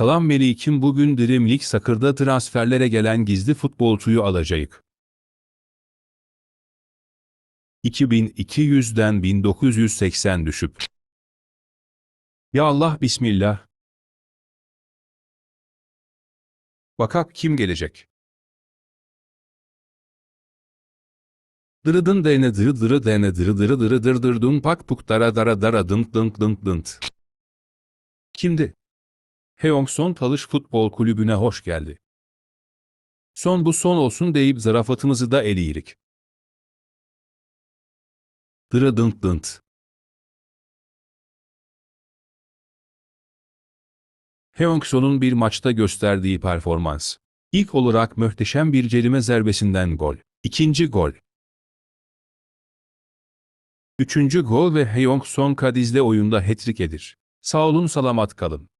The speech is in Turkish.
Salam Melik'im bugün League Sakır'da transferlere gelen gizli futbolcuyu alacak. 2200'den 1980 düşüp. Ya Allah bismillah. Bakak kim gelecek? Dırıdın dene dırı dırı dene dırı dırı dırı dır dır dın pak puk dara dara dara dınk dınk dınk dınk. Kimdi? Heongson Talış Futbol Kulübü'ne hoş geldi. Son bu son olsun deyip zarafatımızı da eleyirik. Dırı dınk dınk. Heongson'un bir maçta gösterdiği performans. İlk olarak muhteşem bir cerime zerbesinden gol. İkinci gol. Üçüncü gol ve Heong-son Kadiz'le oyunda hat-trick edir. Sağ olun salamat kalın.